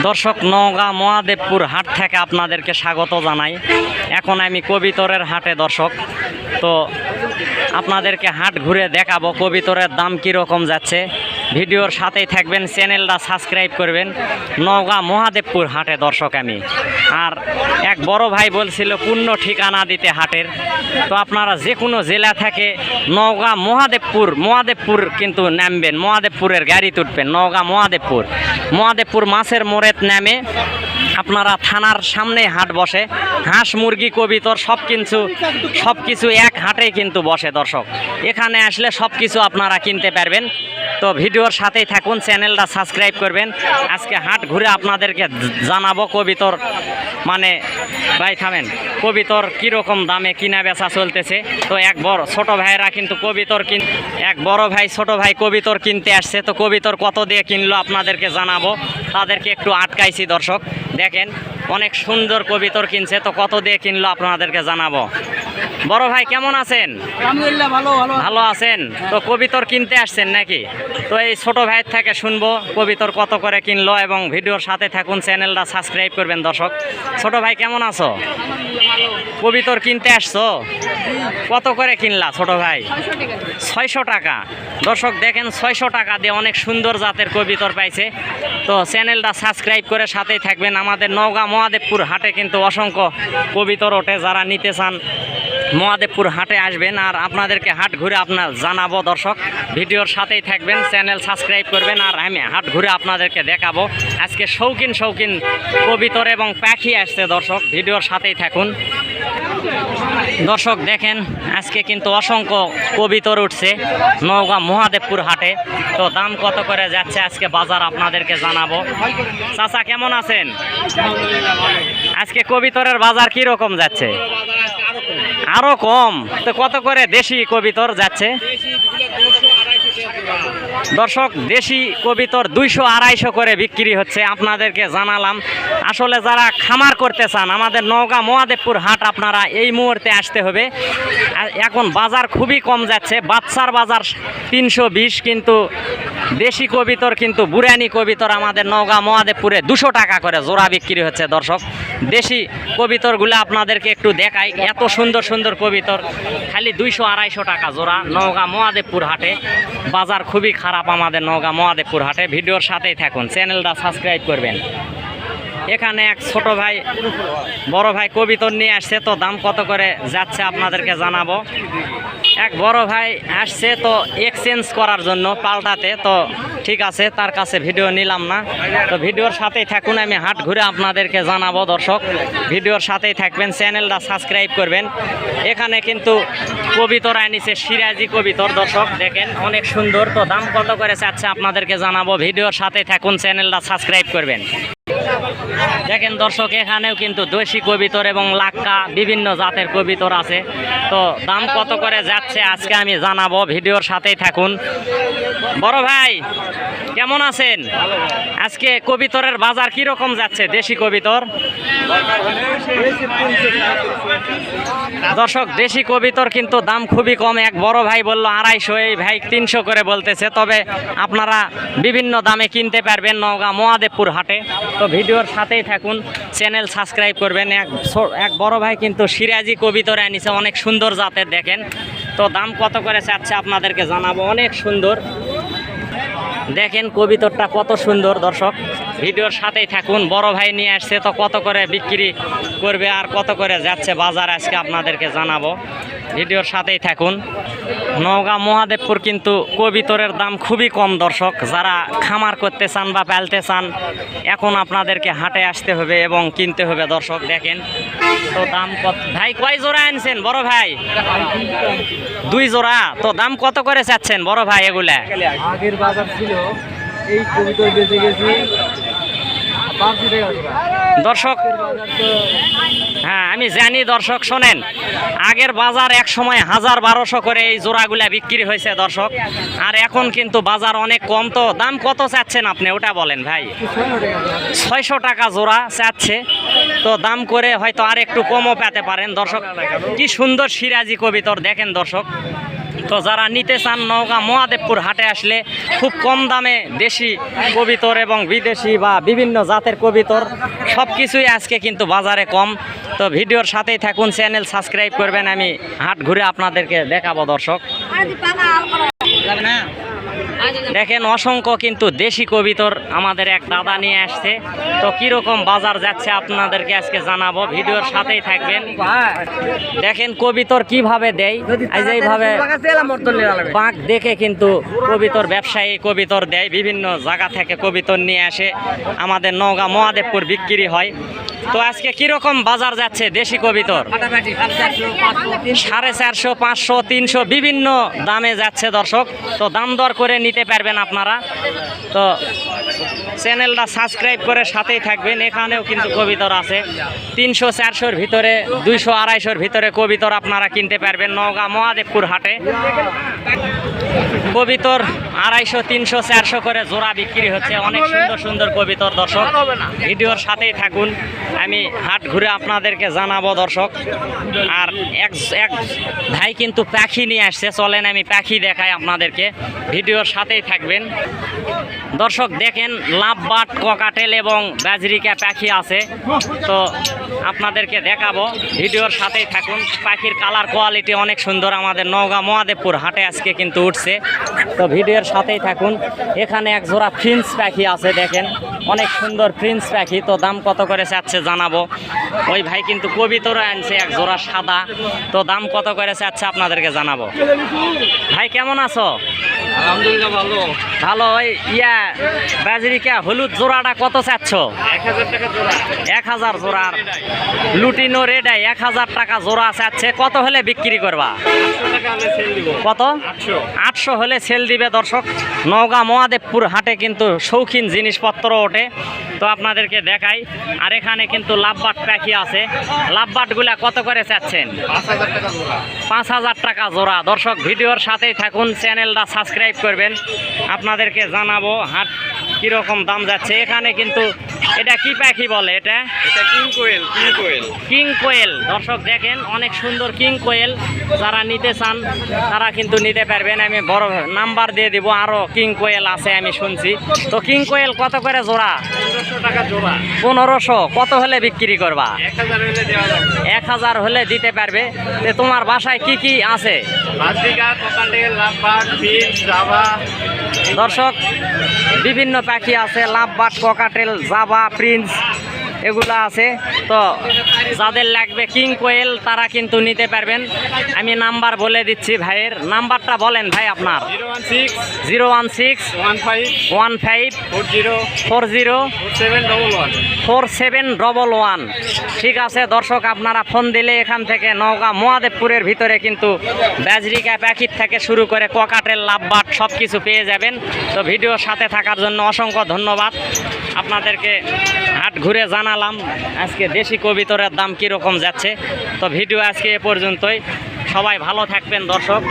দর্শক নওগাঁ মহাদেবপুর হাট থেকে আপনাদেরকে স্বাগত জানাই। এখন আমি কবিতরের হাটে দর্শক। তো আপনাদেরকে হাট ঘুরে দেখাবো কবিতরের দাম কীরকম যাচ্ছে। ভিডিওর সাথেই থাকবেন, চ্যানেলটা সাবস্ক্রাইব করবেন। নওগাঁ মহাদেবপুর হাটে দর্শক আমি। আর এক বড় ভাই বলছিল, পূর্ণ ঠিকানা দিতে হাটের। তো আপনারা যে কোনো জেলা থেকে নওগাঁ মহাদেবপুর মহাদেবপুর কিন্তু নামবেন। মহাদেবপুরের গাড়ি তুটবেন, নওগাঁ মহাদেবপুর। মহাদেবপুর মাছের মোড়েত নামে আপনারা থানার সামনে হাট বসে। হাঁস, মুরগি, কবিতর সব কিছু সব কিছু এক হাটেই কিন্তু বসে দর্শক। এখানে আসলে সব কিছু আপনারা কিনতে পারবেন। তো ভিডিওর সাথেই থাকুন, চ্যানেলটা সাবস্ক্রাইব করবেন। আজকে হাট ঘুরে আপনাদেরকে জানাব কবিতর মানে ভাই থামেন, কবিতর কীরকম দামে কিনা বেচা চলতেছে। তো এক বড়, ছোট ভাইয়েরা কিন্তু কবিতর কিন এক বড় ভাই, ছোট ভাই কবিতর কিনতে আসছে। তো কবিতর কত দিয়ে কিনলো আপনাদেরকে জানাব। তাদেরকে একটু আটকাইছি দর্শক। দেখেন, অনেক সুন্দর কবিতর কিনছে। তো কত দিয়ে কিনলো আপনাদেরকে জানাব? বড় ভাই কেমন আছেন? আলহামদুলিল্লাহ ভালো ভালো। ভালো আছেন? তো কবিতর কিনতে আসছেন নাকি? তো এই ছোট ভাইয়ের থেকে শুনব কবিতর কত করে কিনলো এবং ভিডিওর সাথে থাকুন চ্যানেলটা সাবস্ক্রাইব করবেন দর্শক। ছোট ভাই কেমন আছো? কবিতর কিনতে আসছো? কত করে কিনলা ছোট ভাই? ছয়শো টাকা। দর্শক দেখেন ছয়শো টাকা দিয়ে অনেক সুন্দর জাতের কবিতর পাইছে। তো চ্যানেলটা সাবস্ক্রাইব করে সাথেই থাকবেন। আমাদের নওগাঁ মহাদেবপুর হাটে কিন্তু অসংখ্য কবিতর ওঠে। যারা নিতে চান মহাদেবপুর হাটে আসবেন আর আপনাদেরকে হাট ঘুরে আপনার জানাব, দর্শক। ভিডিওর সাথেই থাকবেন, চ্যানেল সাবস্ক্রাইব করবেন আর আমি হাট ঘুরে আপনাদেরকে দেখাবো। আজকে শৌখিন শৌখিন কবিতর এবং পাখি আসছে, দর্শক। ভিডিওর সাথেই থাকুন। দর্শক, দেখেন, আজকে কিন্তু অসংখ্য কবিতর উঠছে নওগাঁ মহাদেবপুর হাটে। তো দাম কত করে যাচ্ছে আজকে বাজার আপনাদেরকে জানাব। চাচা, কেমন আছেন? আজকে কবিতরের বাজার কি রকম যাচ্ছে? আরও কম। তো কত করে দেশি কবিতর যাচ্ছে? দর্শক, দেশি কবিতর দুইশো আড়াইশো করে বিক্রি হচ্ছে, আপনাদেরকে জানালাম। আসলে যারা খামার করতে চান, আমাদের নওগাঁ মহাদেবপুর হাট আপনারা এই মুহূর্তে আসতে হবে। এখন বাজার খুবই কম যাচ্ছে, বাচ্চার বাজার তিনশো বিশ, কিন্তু দেশি কবিতর কিন্তু বুরানি কবিতর আমাদের নওগাঁ মহাদেবপুরে দুশো টাকা করে জোড়া বিক্রি হচ্ছে, দর্শক। দেশি কবিতরগুলো আপনাদেরকে একটু দেখাই, এত সুন্দর সুন্দর কবিতর, খালি দুইশো আড়াইশো টাকা জোড়া নওগাঁ মহাদেবপুর হাটে। বাজার খুবই খারাপ আমাদের নওগাঁ মহাদেবপুর হাটে। ভিডিওর সাথেই থাকুন, চ্যানেলটা সাবস্ক্রাইব করবেন। এখানে এক ছোট ভাই, বড় ভাই কবিতর নিয়ে আসছে, তো দাম কত করে যাচ্ছে আপনাদেরকে জানাব। এক বড় ভাই আসছে, তো এক্সচেঞ্জ করার জন্য পাল্টাতে, তো ঠিক আছে, তার কাছে ভিডিও নিলাম না। তো ভিডিওর সাথেই থাকুন, আমি হাট ঘুরে আপনাদেরকে জানাব, দর্শক। ভিডিওর সাথেই থাকবেন চ্যানেলটা সাবস্ক্রাইব করবেন। এখানে কিন্তু কবিতর আনিছে, সিরাজি কবিতর, দর্শক, দেখেন, অনেক সুন্দর। তো দাম কত করে চাচ্ছে আপনাদেরকে জানাব ভিডিওর সাথেই থাকুন চ্যানেলটা সাবস্ক্রাইব করবেন। দেখেন দর্শক, এখানেও কিন্তু দেশি কবিতর এবং লাক্কা বিভিন্ন জাতের কবিতর আছে। তো দাম কত করে যাচ্ছে আজকে আমি জানাব, ভিডিওর সাথেই থাকুন। বড় ভাই, কেমন আছেন? আজকে কবিতরের বাজার কি রকম যাচ্ছে, দেশি কবিতর? দর্শক, দেশি কবিতর কিন্তু দাম খুবই কম। এক বড় ভাই বলল, আড়াইশো, এই ভাই তিনশো করে বলতেছে। তবে আপনারা বিভিন্ন দামে কিনতে পারবেন নওগাঁ মহাদেবপুর হাটে। তো ভিডিওর সাথেই থাকুন, চ্যানেল সাবস্ক্রাইব করবেন। এক এক বড় ভাই কিন্তু সিরাজি কবিতর আনিছে অনেক সুন্দর জাতের দেখেন। তো দাম কত করে চাচ্ছে আপনাদেরকে জানাব, অনেক সুন্দর। দেখেন কবিতরটা কত সুন্দর দর্শক। ভিডিওর সাথেই থাকুন, বড় ভাই নিয়ে আসছে, তো কত করে বিক্রি করবে আর কত করে যাচ্ছে বাজার আজকে আপনাদেরকে জানাব। ভিডিওর সাথেই থাকুন। নওগাঁ মহাদেবপুর কিন্তু কবিতরের দাম খুবই কম দর্শক। যারা খামার করতে চান বা পালতে চান, এখন আপনাদেরকে হাটে আসতে হবে এবং কিনতে হবে দর্শক, দেখেন। তো দাম কত? ভাই, কয় জোড়া আনছেন? বড় ভাই। দুই জোড়া? তো দাম কত করে চাচ্ছেন বড় ভাই এগুলা? আগের বাজার ছিল, এই কবিতর বেঁচে গেছি। দর্শক হ্যাঁ আমি জানি দর্শক, শোনেন, আগের বাজার এক সময় হাজার বারোশো করে এই জোড়াগুলা বিক্রি হয়েছে দর্শক, আর এখন কিন্তু বাজার অনেক কম তো। দাম কত চাচ্ছেন আপনি? ওটা বলেন ভাই। ছয়শো টাকা জোড়া। চাচ্ছে। তো দাম করে হয়তো আর একটু কমও পেতে পারেন দর্শক। কি সুন্দর সিরাজি কবিতর দেখেন দর্শক। তো যারা নিতে চান নওগাঁ মহাদেবপুর হাটে আসলে খুব কম দামে দেশি কবিতর এবং বিদেশি বা বিভিন্ন জাতের কবিতর সব কিছুই আজকে কিন্তু বাজারে কম। তো ভিডিওর সাথেই থাকুন চ্যানেল সাবস্ক্রাইব করবেন আমি হাট ঘুরে আপনাদেরকে দেখাবো দর্শক। দেখেন অসংখ্য কিন্তু দেশি কবিতর আমাদের এক দাদা নিয়ে আসছে। তো কীরকম বাজার যাচ্ছে আপনাদেরকে আজকে জানাব। ভিডিওর সাথেই থাকবেন। দেখেন কবিতর কীভাবে দেয়? এই এইভাবে বাঁক দেখে কিন্তু কবিতর ব্যবসায়ী কবিতর দেয়। বিভিন্ন জায়গা থেকে কবিতর নিয়ে আসে। আমাদের নওগাঁ মহাদেবপুর বিক্রি হয়। তো আজকে কীরকম বাজার যাচ্ছে দেশি কবিতর? সাড়ে চারশো, পাঁচশো, তিনশো, বিভিন্ন দামে যাচ্ছে দর্শক। তো দাম দর করে নিতে পারবেন আপনারা। তো চ্যানেলটা সাবস্ক্রাইব করে সাথেই থাকবেন। এখানেও কিন্তু কবিতর আছে। তিনশো, চারশোর ভিতরে, দুইশো, আড়াইশোর ভিতরে কবিতর আপনারা কিনতে পারবেন নওগাঁ মহাদেবপুর হাটে। কবিতর আড়াইশো, তিনশো, চারশো করে জোড়া বিক্রি হচ্ছে। অনেক সুন্দর সুন্দর কবিতর দর্শক। ভিডিওর সাথেই থাকুন। আমি হাট ঘুরে আপনাদেরকে জানাব, দর্শক। আর এক এক ভাই কিন্তু পাখি নিয়ে আসছে। চলেন আমি পাখি দেখাই আপনাদেরকে। ভিডিওর সাথেই থাকবেন। দর্শক দেখেন লাভবাট ককাটেল এবং বাজরিকা পাখি আছে। তো আপনাদেরকে দেখাবো ভিডিওর সাথেই থাকুন। পাখির কালার কোয়ালিটি অনেক সুন্দর আমাদের নওগাঁ মহাদেবপুর হাটে আজকে কিন্তু উঠছে। তো ভিডিওর সাথেই থাকুন। এখানে এক জোড়া প্রিন্স পাখি আছে দেখেন। অনেক সুন্দর প্রিন্স পাখি। তো দাম কত করে চাচ্ছে জানাব। ওই ভাই কিন্তু কবিতরা আনছে এক জোড়া সাদা। তো দাম কত করে চাচ্ছে আপনাদেরকে জানাব। ভাই কেমন আছো? আলহামদুলিল্লাহ ভালো। ভালো ওই ইয়া বাজরিকা হলুদ জোড়াটা কত চাচ্ছ? এক হাজার জোড়ার লুটিনো রেডাই এক হাজার টাকা জোড়া চাচ্ছে। কত হলে বিক্রি করবা? কত? আটশো হলে সেল দিবে দর্শক। নওগাঁ মহাদেবপুর হাটে কিন্তু শৌখিন জিনিসপত্র ওঠে। তো আপনাদেরকে দেখাই। আর এখানে কিন্তু লাভবাট পাখি আছে। লাভবাটগুলা কত করে চাচ্ছেন? পাঁচ হাজার টাকা জোড়া। দর্শক, ভিডিওর সাথেই থাকুন। চ্যানেলটা সাবস্ক্রাইব করবেন। আপনাদেরকে জানাব হাট কীরকম দাম যাচ্ছে? এখানে কিন্তু এটা কি পাখি বলে এটা? এটা king quail king quail. King quail. দর্শক দেখেন অনেক সুন্দর কিং কোয়েল। যারা নিতে চান তারা কিন্তু নিতে পারবেন। আমি বড় নাম্বার দিয়ে দিব আরও কিং কোয়েল আছে আমি শুনছি। তো কিং কোয়েল কত করে জোড়া? পনেরোশো টাকা জোড়া। পনেরোশো। কত হলে বিক্রি করবা? এক হাজার হলে দিতে পারবে। তো তোমার বাসায় কি কি আছে? দর্শক বিভিন্ন পাখি আছে লাভবাট ককাটেল জাবা প্রিন্স। এগুলো আছে। তো যাদের লাগবে কিং কোয়েল তারা কিন্তু নিতে পারবেন। আমি নাম্বার বলে দিচ্ছি ভাইয়ের। নাম্বারটা বলেন ভাই আপনার। Zero one six, one five one five four zero four zero seven double one. Four seven double one ঠিক আছে, দর্শক, আপনারা ফোন দিলে এখান থেকে নওগাঁ মহাদেবপুরের ভিতরে কিন্তু ব্যাজরিকা প্যাকিট থেকে শুরু করে ককাটেল, লাভবাট সব কিছু পেয়ে যাবেন। তো ভিডিওর সাথে থাকার জন্য অসংখ্য ধন্যবাদ। আপনাদেরকে হাট ঘুরে জানালাম, আজকে দেশি কবিতরের দাম কীরকম যাচ্ছে? তো ভিডিও আজকে এ পর্যন্তই। সবাই ভালো থাকবেন, দর্শক।